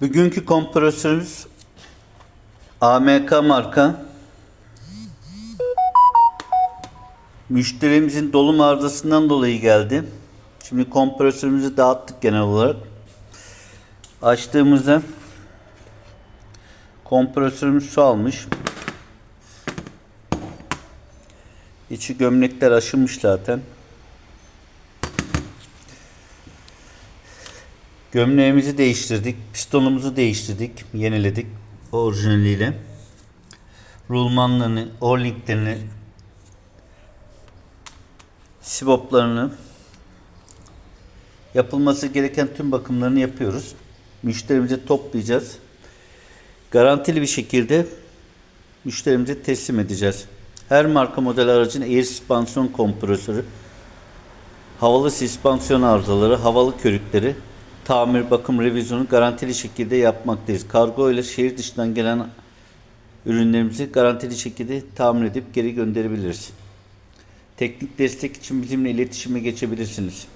Bugünkü kompresörümüz AMK marka. Müşterimizin dolum arızasından dolayı geldi. Şimdi kompresörümüzü dağıttık genel olarak. Açtığımızda kompresörümüz su almış. İçi gömlekler aşınmış zaten. Gömleğimizi değiştirdik. Pistonumuzu değiştirdik. Yeniledik. Orijinaliyle. Rulmanlarını, orlinklerini, siboplarını yapılması gereken tüm bakımlarını yapıyoruz. Müşterimize toplayacağız. Garantili bir şekilde müşterimize teslim edeceğiz. Her marka model aracın air süspansiyon kompresörü, havalı süspansiyon arızaları, havalı körükleri, tamir, bakım, revizyonu garantili şekilde yapmaktayız. Kargo ile şehir dışından gelen ürünlerimizi garantili şekilde tamir edip geri gönderebiliriz. Teknik destek için bizimle iletişime geçebilirsiniz.